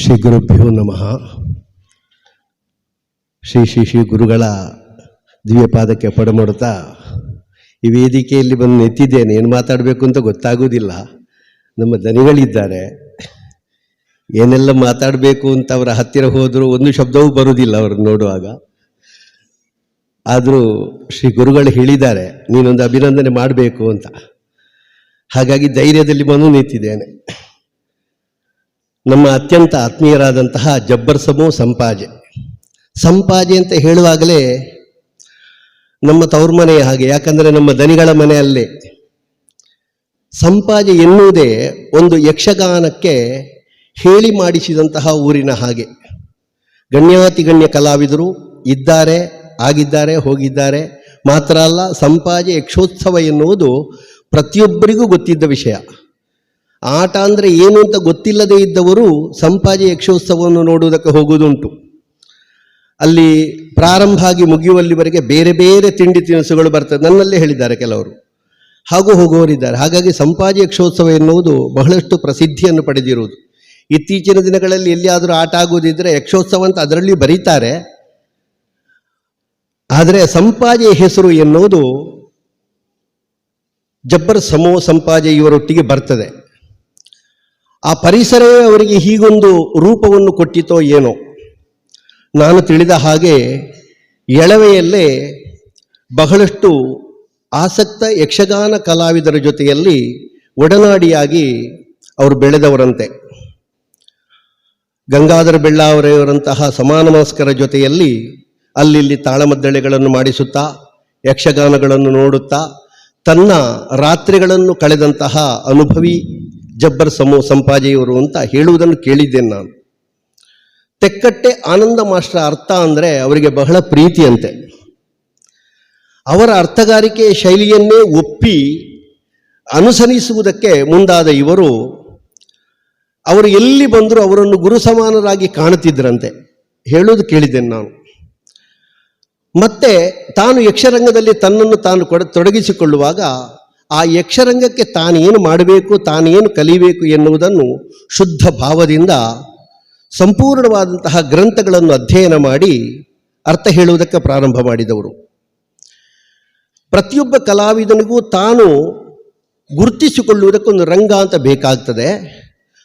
ಶ್ರೀ ಗುರುಭ್ಯೋ ನಮಃ. ಶ್ರೀ ಶ್ರೀ ಶ್ರೀ ಗುರುಗಳ ದಿವ್ಯಪಾದಕ್ಕೆ ಪಡಮಾಡುತ್ತಾ ಈ ವೇದಿಕೆಯಲ್ಲಿ ಬಂದು ನೆತ್ತಿದ್ದೇನೆ ಏನು ಮಾತಾಡಬೇಕು ಅಂತ ಗೊತ್ತಾಗೋದಿಲ್ಲ ನಮ್ಮ ದನಿಗಳಿದ್ದಾರೆ. ಏನೆಲ್ಲ ಮಾತಾಡಬೇಕು ಅಂತ ಅವರ ಹತ್ತಿರ ಹೋದರೂ ಒಂದು ಶಬ್ದವೂ ಬರುವುದಿಲ್ಲ ಅವ್ರನ್ನ ನೋಡುವಾಗ. ಆದರೂ ಶ್ರೀ ಗುರುಗಳು ಹೇಳಿದ್ದಾರೆ, ನೀನೊಂದು ಅಭಿನಂದನೆ ಮಾಡಬೇಕು ಅಂತ. ಹಾಗಾಗಿ ಧೈರ್ಯದಲ್ಲಿ ಬಂದು ನಿಂತಿದ್ದೇನೆ. ನಮ್ಮ ಅತ್ಯಂತ ಆತ್ಮೀಯರಾದಂತಹ ಜಬ್ಬರ್ ಸಮೂ ಸಂಪಾಜೆ. ಸಂಪಾಜೆ ಅಂತ ಹೇಳುವಾಗಲೇ ನಮ್ಮ ತವ್ರ ಮನೆಯ ಹಾಗೆ, ಯಾಕಂದರೆ ನಮ್ಮ ದನಿಗಳ ಮನೆಯಲ್ಲೇ. ಸಂಪಾಜೆ ಎನ್ನುವುದೇ ಒಂದು ಯಕ್ಷಗಾನಕ್ಕೆ ಹೇಳಿ ಮಾಡಿಸಿದಂತಹ ಊರಿನ ಹಾಗೆ. ಗಣ್ಯಾತಿಗಣ್ಯ ಕಲಾವಿದರು ಇದ್ದಾರೆ, ಆಗಿದ್ದಾರೆ, ಹೋಗಿದ್ದಾರೆ. ಮಾತ್ರ ಅಲ್ಲ, ಸಂಪಾಜೆ ಯಕ್ಷೋತ್ಸವ ಎನ್ನುವುದು ಪ್ರತಿಯೊಬ್ಬರಿಗೂ ಗೊತ್ತಿದ್ದ ವಿಷಯ. ಆಟ ಅಂದರೆ ಏನು ಅಂತ ಗೊತ್ತಿಲ್ಲದೆ ಇದ್ದವರು ಸಂಪಾಜಿ ಯಕ್ಷೋತ್ಸವವನ್ನು ನೋಡುವುದಕ್ಕೆ ಹೋಗುವುದುಂಟು. ಅಲ್ಲಿ ಪ್ರಾರಂಭ ಆಗಿ ಮುಗಿಯುವಲ್ಲಿವರೆಗೆ ಬೇರೆ ಬೇರೆ ತಿಂಡಿ ತಿನಿಸುಗಳು ಬರ್ತದೆ. ನನ್ನಲ್ಲೇ ಹೇಳಿದ್ದಾರೆ ಕೆಲವರು. ಹಾಗೂ ಹೋಗುವವರಿದ್ದಾರೆ. ಹಾಗಾಗಿ ಸಂಪಾಜಿ ಯಕ್ಷೋತ್ಸವ ಎನ್ನುವುದು ಬಹಳಷ್ಟು ಪ್ರಸಿದ್ಧಿಯನ್ನು ಪಡೆದಿರುವುದು. ಇತ್ತೀಚಿನ ದಿನಗಳಲ್ಲಿ ಎಲ್ಲಿಯಾದರೂ ಆಟ ಆಗುವುದಿದ್ದರೆ ಯಕ್ಷೋತ್ಸವ ಅಂತ ಅದರಲ್ಲಿ ಬರೀತಾರೆ. ಆದರೆ ಸಂಪಾಜೆ ಹೆಸರು ಎನ್ನುವುದು ಜಬ್ಬರ್ ಸಮೋ ಸಂಪಾಜೆ ಇವರೊಟ್ಟಿಗೆ ಬರ್ತದೆ. ಆ ಪರಿಸರವೇ ಅವರಿಗೆ ಹೀಗೊಂದು ರೂಪವನ್ನು ಕೊಟ್ಟಿತೋ ಏನೋ. ನಾನು ತಿಳಿದ ಹಾಗೆ ಎಳವೆಯಲ್ಲೇ ಬಹಳಷ್ಟು ಆಸಕ್ತ ಯಕ್ಷಗಾನ ಕಲಾವಿದರ ಜೊತೆಯಲ್ಲಿ ಒಡನಾಡಿಯಾಗಿ ಅವರು ಬೆಳೆದವರಂತೆ. ಗಂಗಾಧರ ಬೆಳ್ಳಾವರೆಯವರಂತಹ ಸಮಾನಮಸ್ಕರ ಜೊತೆಯಲ್ಲಿ ಅಲ್ಲಿಲ್ಲಿ ತಾಳಮದ್ದಳೆಗಳನ್ನು ಮಾಡಿಸುತ್ತಾ, ಯಕ್ಷಗಾನಗಳನ್ನು ನೋಡುತ್ತಾ, ತನ್ನ ರಾತ್ರಿಗಳನ್ನು ಕಳೆದಂತಹ ಅನುಭವಿ ಜಬ್ಬರ್ ಸಮೂ ಸಂಪಾಜೆಯವರು ಅಂತ ಹೇಳುವುದನ್ನು ಕೇಳಿದ್ದೇನೆ ನಾನು. ತೆಕ್ಕಟ್ಟೆ ಆನಂದ ಮಾಸ್ಟರ್ ಅರ್ಥ ಅಂದರೆ ಅವರಿಗೆ ಬಹಳ ಪ್ರೀತಿಯಂತೆ. ಅವರ ಅರ್ಥಗಾರಿಕೆ ಶೈಲಿಯನ್ನೇ ಒಪ್ಪಿ ಅನುಸರಿಸುವುದಕ್ಕೆ ಮುಂದಾದ ಇವರು ಅವರು ಎಲ್ಲಿ ಬಂದರೂ ಅವರನ್ನು ಗುರು ಸಮಾನರಾಗಿ ಕಾಣುತ್ತಿದ್ದರಂತೆ ಹೇಳೋದು ಕೇಳಿದ್ದೇನೆ ನಾನು. ಮತ್ತೆ ತಾನು ಯಕ್ಷರಂಗದಲ್ಲಿ ತನ್ನನ್ನು ತಾನು ಕೊಡ ತೊಡಗಿಸಿಕೊಳ್ಳುವಾಗ ಆ ಯಕ್ಷರಂಗಕ್ಕೆ ತಾನೇನು ಮಾಡಬೇಕು, ತಾನೇನು ಕಲಿಬೇಕು ಎನ್ನುವುದನ್ನು ಶುದ್ಧ ಭಾವದಿಂದ ಸಂಪೂರ್ಣವಾದಂತಹ ಗ್ರಂಥಗಳನ್ನು ಅಧ್ಯಯನ ಮಾಡಿ ಅರ್ಥ ಹೇಳುವುದಕ್ಕೆ ಪ್ರಾರಂಭ ಮಾಡಿದವರು. ಪ್ರತಿಯೊಬ್ಬ ಕಲಾವಿದನಿಗೂ ತಾನು ಗುರುತಿಸಿಕೊಳ್ಳುವುದಕ್ಕೊಂದು ರಂಗ ಅಂತ ಬೇಕಾಗ್ತದೆ.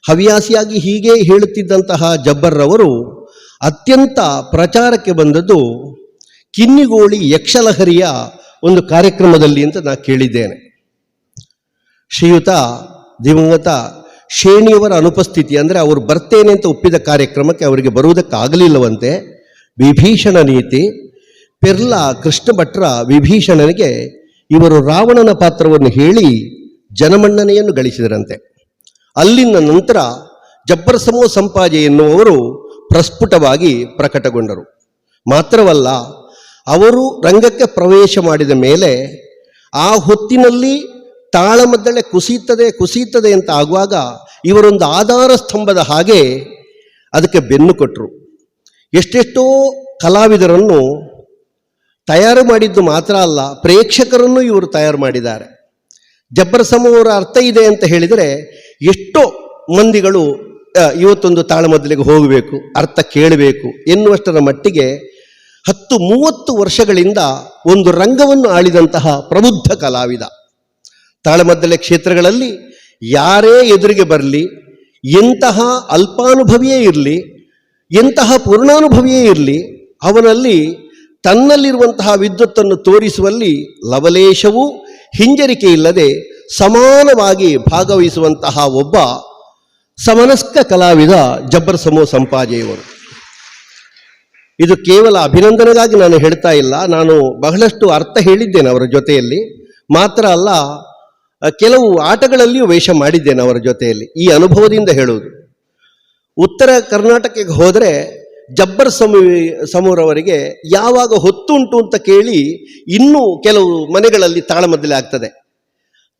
ಹವ್ಯಾಸಿಯಾಗಿ ಹೀಗೆ ಹೇಳುತ್ತಿದ್ದಂತಹ ಜಬ್ಬರ್ರವರು ಅತ್ಯಂತ ಪ್ರಚಾರಕ್ಕೆ ಬಂದದ್ದು ಕಿನ್ನಿಗೋಳಿ ಯಕ್ಷಲಹರಿಯ ಒಂದು ಕಾರ್ಯಕ್ರಮದಲ್ಲಿ ಅಂತ ನಾನು ಕೇಳಿದ್ದೇನೆ. ಶ್ರೀಯುತ ದಿವಂಗತ ಶೇಣಿಯವರ ಅನುಪಸ್ಥಿತಿ ಅಂದರೆ ಅವರು ಬರ್ತೇನೆ ಅಂತ ಒಪ್ಪಿದ ಕಾರ್ಯಕ್ರಮಕ್ಕೆ ಅವರಿಗೆ ಬರುವುದಕ್ಕಾಗಲಿಲ್ಲವಂತೆ ವಿಭೀಷಣ ನೀತಿ ಪೆರ್ಲ ಕೃಷ್ಣ ಭಟ್ರ ವಿಭೀಷಣನಿಗೆ ಇವರು ರಾವಣನ ಪಾತ್ರವನ್ನು ಹೇಳಿ ಜನಮನ್ನಣೆಯನ್ನು ಗಳಿಸಿದರಂತೆ. ಅಲ್ಲಿನ ನಂತರ ಜಬ್ಬರ್ ಸಮೋ ಸಂಪಾಜೆ ಎನ್ನುವರು ಪ್ರಸ್ಫುಟವಾಗಿ ಪ್ರಕಟಗೊಂಡರು. ಮಾತ್ರವಲ್ಲ, ಅವರು ರಂಗಕ್ಕೆ ಪ್ರವೇಶ ಮಾಡಿದ ಮೇಲೆ ಆ ಹೊತ್ತಿನಲ್ಲಿ ತಾಳಮದ್ದಳೆ ಕುಸಿಯುತ್ತದೆ ಕುಸಿಯುತ್ತದೆ ಅಂತ ಆಗುವಾಗ ಇವರೊಂದು ಆಧಾರ ಸ್ತಂಭದ ಹಾಗೆ ಅದಕ್ಕೆ ಬೆನ್ನು ಕೊಟ್ಟರು ಎಷ್ಟೆಷ್ಟೋ ಕಲಾವಿದರನ್ನು ತಯಾರು ಮಾಡಿದ್ದು ಮಾತ್ರ ಅಲ್ಲ, ಪ್ರೇಕ್ಷಕರನ್ನು ಇವರು ತಯಾರು ಮಾಡಿದ್ದಾರೆ. ಜಬ್ಬರ್ ಸಮೂಹರ ಅರ್ಥ ಇದೆ ಅಂತ ಹೇಳಿದರೆ ಎಷ್ಟೋ ಮಂದಿಗಳು ಇವತ್ತೊಂದು ತಾಳಮದ್ದಲೆಗೆ ಹೋಗಬೇಕು, ಅರ್ಥ ಕೇಳಬೇಕು ಎನ್ನುವಷ್ಟರ ಮಟ್ಟಿಗೆ ಹತ್ತು ಮೂವತ್ತು ವರ್ಷಗಳಿಂದ ಒಂದು ರಂಗವನ್ನು ಆಳಿದಂತಹ ಪ್ರಬುದ್ಧ ಕಲಾವಿದ. ತಾಳಮದ್ದಲೆ ಕ್ಷೇತ್ರಗಳಲ್ಲಿ ಯಾರೇ ಎದುರಿಗೆ ಬರಲಿ, ಎಂತಹ ಅಲ್ಪಾನುಭವಿಯೇ ಇರಲಿ, ಎಂತಹ ಪೂರ್ಣಾನುಭವಿಯೇ ಇರಲಿ, ಅವನಲ್ಲಿ ತನ್ನಲ್ಲಿರುವಂತಹ ವಿದ್ಯುತ್ತನ್ನು ತೋರಿಸುವಲ್ಲಿ ಲವಲೇಶವೂ ಹಿಂಜರಿಕೆ ಇಲ್ಲದೆ ಸಮಾನವಾಗಿ ಭಾಗವಹಿಸುವಂತಹ ಒಬ್ಬ ಸಮನಸ್ಕ ಕಲಾವಿದ ಜಬ್ಬರ್ ಸಮೋ ಸಂಪಾಜೆಯವರು. ಇದು ಕೇವಲ ಅಭಿನಂದನೆಗಾಗಿ ನಾನು ಹೇಳ್ತಾ ಇಲ್ಲ, ನಾನು ಬಹಳಷ್ಟು ಅರ್ಥ ಹೇಳಿದ್ದೇನೆ ಅವರ ಜೊತೆಯಲ್ಲಿ. ಮಾತ್ರ ಅಲ್ಲ ಕೆಲವು ಆಟಗಳಲ್ಲಿಯೂ ವೇಷ ಮಾಡಿದ್ದೇನೆ ಅವರ ಜೊತೆಯಲ್ಲಿ. ಈ ಅನುಭವದಿಂದ ಹೇಳುವುದು. ಉತ್ತರ ಕರ್ನಾಟಕಕ್ಕೆ ಹೋದರೆ ಜಬ್ಬರ್ ಸಮೂ, ಸಮೂರವರಿಗೆ ಯಾವಾಗ ಹೊತ್ತುಂಟು ಅಂತ ಕೇಳಿ ಇನ್ನೂ ಕೆಲವು ಮನೆಗಳಲ್ಲಿ ತಾಳಮದ್ದಳೆ ಆಗ್ತದೆ.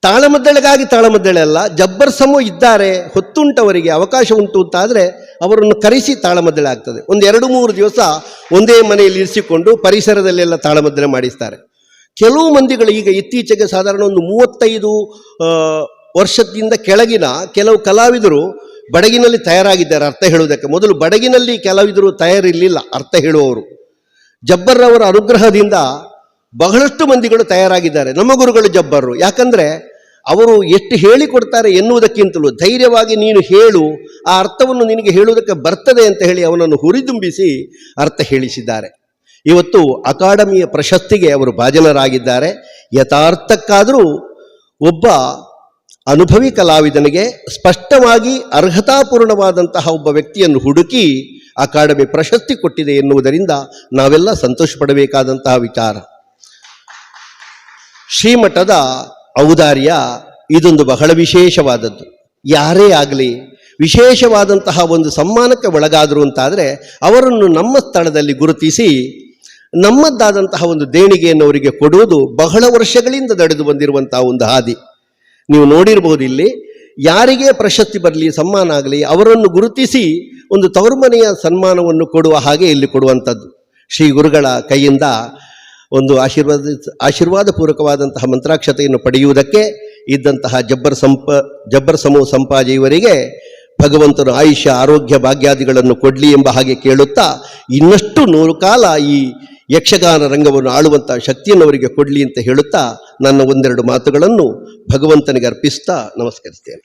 ತಾಳಮದ್ದಳೆಗಾಗಿ ತಾಳಮದ್ದಳೆ ಅಲ್ಲ, ಜಬ್ಬರ್ ಸಮೂ ಇದ್ದಾರೆ, ಹೊತ್ತುಂಟವರಿಗೆ ಅವಕಾಶ ಉಂಟು ಅಂತ ಆದರೆ ಅವರನ್ನು ಕರೆಸಿ ತಾಳಮದ್ದಳೆ ಆಗ್ತದೆ. ಒಂದು ಎರಡು ಮೂರು ದಿವಸ ಒಂದೇ ಮನೆಯಲ್ಲಿ ಇರಿಸಿಕೊಂಡು ಪರಿಸರದಲ್ಲೆಲ್ಲ ತಾಳಮದ್ದಳೆ ಮಾಡಿಸ್ತಾರೆ. ಕೆಲವು ಮಂದಿಗಳು ಈಗ ಇತ್ತೀಚೆಗೆ ಸಾಧಾರಣ ಒಂದು ಮೂವತ್ತೈದು ವರ್ಷದಿಂದ ಕೆಳಗಿನ ಕೆಲವು ಕಲಾವಿದರು ಬಡಗಿನಲ್ಲಿ ತಯಾರಾಗಿದ್ದಾರೆ ಅರ್ಥ ಹೇಳುವುದಕ್ಕೆ. ಮೊದಲು ಬಡಗಿನಲ್ಲಿ ಕಲಾವಿದರು ತಯಾರಿರಲಿಲ್ಲ, ಅರ್ಥ ಹೇಳುವವರು. ಜಬ್ಬರ್ರವರ ಅನುಗ್ರಹದಿಂದ ಬಹಳಷ್ಟು ಮಂದಿಗಳು ತಯಾರಾಗಿದ್ದಾರೆ. ನಮ್ಮ ಗುರುಗಳು ಜಬ್ಬರ್ರು ಯಾಕಂದರೆ ಅವರು ಎಷ್ಟು ಹೇಳಿಕೊಡ್ತಾರೆ ಎನ್ನುವುದಕ್ಕಿಂತಲೂ, ಧೈರ್ಯವಾಗಿ ನೀನು ಹೇಳು, ಆ ಅರ್ಥವನ್ನು ನಿನಗೆ ಹೇಳುವುದಕ್ಕೆ ಬರ್ತದೆ ಅಂತ ಹೇಳಿ ಅವನನ್ನು ಹುರಿದುಂಬಿಸಿ ಅರ್ಥ ಹೇಳಿಸಿದ್ದಾರೆ. ಇವತ್ತು ಅಕಾಡೆಮಿಯ ಪ್ರಶಸ್ತಿಗೆ ಅವರು ಭಾಜನರಾಗಿದ್ದಾರೆ. ಯಥಾರ್ಥಕ್ಕಾದರೂ ಒಬ್ಬ ಅನುಭವಿ ಕಲಾವಿದನಿಗೆ ಸ್ಪಷ್ಟವಾಗಿ ಅರ್ಹತಾಪೂರ್ಣವಾದಂತಹ ಒಬ್ಬ ವ್ಯಕ್ತಿಯನ್ನು ಹುಡುಕಿ ಅಕಾಡೆಮಿ ಪ್ರಶಸ್ತಿ ಕೊಟ್ಟಿದೆ ಎನ್ನುವುದರಿಂದ ನಾವೆಲ್ಲ ಸಂತೋಷ ಪಡಬೇಕಾದಂತಹ ವಿಚಾರ. ಶ್ರೀಮಠದ ಔದಾರ್ಯ ಇದೊಂದು ಬಹಳ ವಿಶೇಷವಾದದ್ದು. ಯಾರೇ ಆಗಲಿ, ವಿಶೇಷವಾದಂತಹ ಒಂದು ಸಮ್ಮಾನಕ್ಕೆ ಒಳಗಾದರು ಅಂತಾದರೆ ಅವರನ್ನು ನಮ್ಮ ಸ್ಥಳದಲ್ಲಿ ಗುರುತಿಸಿ ನಮ್ಮದ್ದಾದಂತಹ ಒಂದು ದೇಣಿಗೆಯನ್ನು ಅವರಿಗೆ ಕೊಡುವುದು ಬಹಳ ವರ್ಷಗಳಿಂದ ನಡೆದು ಬಂದಿರುವಂತಹ ಒಂದು ಹಾದಿ. ನೀವು ನೋಡಿರಬಹುದು ಇಲ್ಲಿ, ಯಾರಿಗೆ ಪ್ರಶಸ್ತಿ ಬರಲಿ ಸನ್ಮಾನ ಆಗಲಿ, ಅವರನ್ನು ಗುರುತಿಸಿ ಒಂದು ತವರುಮನೆಯ ಸನ್ಮಾನವನ್ನು ಕೊಡುವ ಹಾಗೆ ಇಲ್ಲಿ ಕೊಡುವಂಥದ್ದು. ಶ್ರೀ ಗುರುಗಳ ಕೈಯಿಂದ ಒಂದು ಆಶೀರ್ವಾದ ಆಶೀರ್ವಾದ ಪೂರ್ವಕವಾದಂತಹ ಮಂತ್ರಾಕ್ಷತೆಯನ್ನು ಪಡೆಯುವುದಕ್ಕೆ ಇದ್ದಂತಹ ಜಬ್ಬರ್ ಸಂಪ, ಜಬ್ಬರ್ ಸಮೂಹ ಸಂಪಾಜಿ ಇವರಿಗೆ ಭಗವಂತನು ಆಯುಷ್ಯ, ಆರೋಗ್ಯ, ಭಾಗ್ಯಾದಿಗಳನ್ನು ಕೊಡಲಿ ಎಂಬ ಹಾಗೆ ಕೇಳುತ್ತಾ ಇನ್ನಷ್ಟು ನೂರು ಕಾಲ ಈ ಯಕ್ಷಗಾನ ರಂಗವನ್ನು ಆಳುವಂಥ ಶಕ್ತಿಯನ್ನು ಅವರಿಗೆ ಕೊಡಲಿ ಅಂತ ಹೇಳುತ್ತಾ ನನ್ನ ಒಂದೆರಡು ಮಾತುಗಳನ್ನು ಭಗವಂತನಿಗೆ ಅರ್ಪಿಸ್ತಾ ನಮಸ್ಕರಿಸ್ತೇನೆ.